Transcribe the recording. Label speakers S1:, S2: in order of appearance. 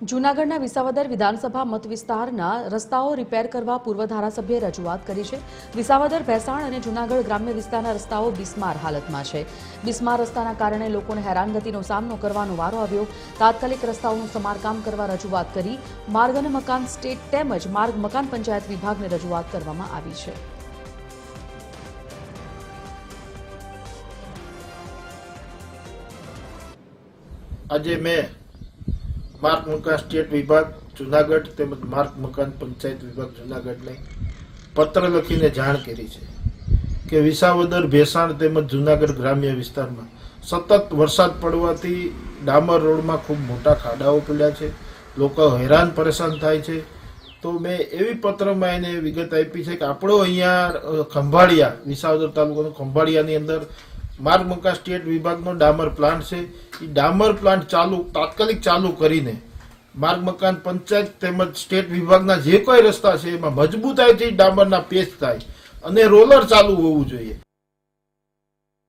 S1: જૂનાગઢના વિસાવદર વિધાનસભા મત વિસ્તારના રસ્તાઓ રિપેર કરવા પૂર્વ ધારાસભ્યે રજૂઆત કરી છે. વિસાવદર, ભેસાણ અને જૂનાગઢ ગ્રામ્ય વિસ્તારના રસ્તાઓ બિસ્માર હાલતમાં છે. બિસ્માર રસ્તાના કારણે લોકોને હેરાનગતિનો સામનો કરવાનો વારો આવ્યો. તાત્કાલિક રસ્તાઓનું સમારકામ કરવા રજૂઆત કરી. માર્ગ અને મકાન સ્ટેટ તેમજ માર્ગ મકાન પંચાયત વિભાગને રજૂઆત કરવામાં આવી છે.
S2: આજે મેં માર્ગ મકાન સ્ટેટ વિભાગ, જુનાગઢ તેમજ માર્ગ મકાન પંચાયત વિભાગ જુનાગઢને પત્ર લખીને જાણ કરી છે કે વિસાવદર, ભેસાણ તેમજ જુનાગઢ ગ્રામ્ય વિસ્તારમાં સતત વરસાદ પડવાથી ડામર રોડમાં ખૂબ મોટા ખાડાઓ પડ્યા છે. લોકો હેરાન પરેશાન થાય છે. તો મેં એવી પત્રમાં એને વિગત આપી છે કે આપણો અહીંયા ખંભાળિયા, વિસાવદર તાલુકાનું ખંભાળિયાની અંદર માર્ગ મકાન સ્ટેટ વિભાગનો ડામર પ્લાન્ટ છે. એ ડામર પ્લાન્ટ ચાલુ, તાત્કાલિક ચાલુ કરીને માર્ગ મકાન પંચાયત તેમજ સ્ટેટ વિભાગના જે કોઈ રસ્તા છે, એમાં મજબૂતાઈથી ડામરના પેચ થાય અને રોલર ચાલુ હોવું જોઈએ.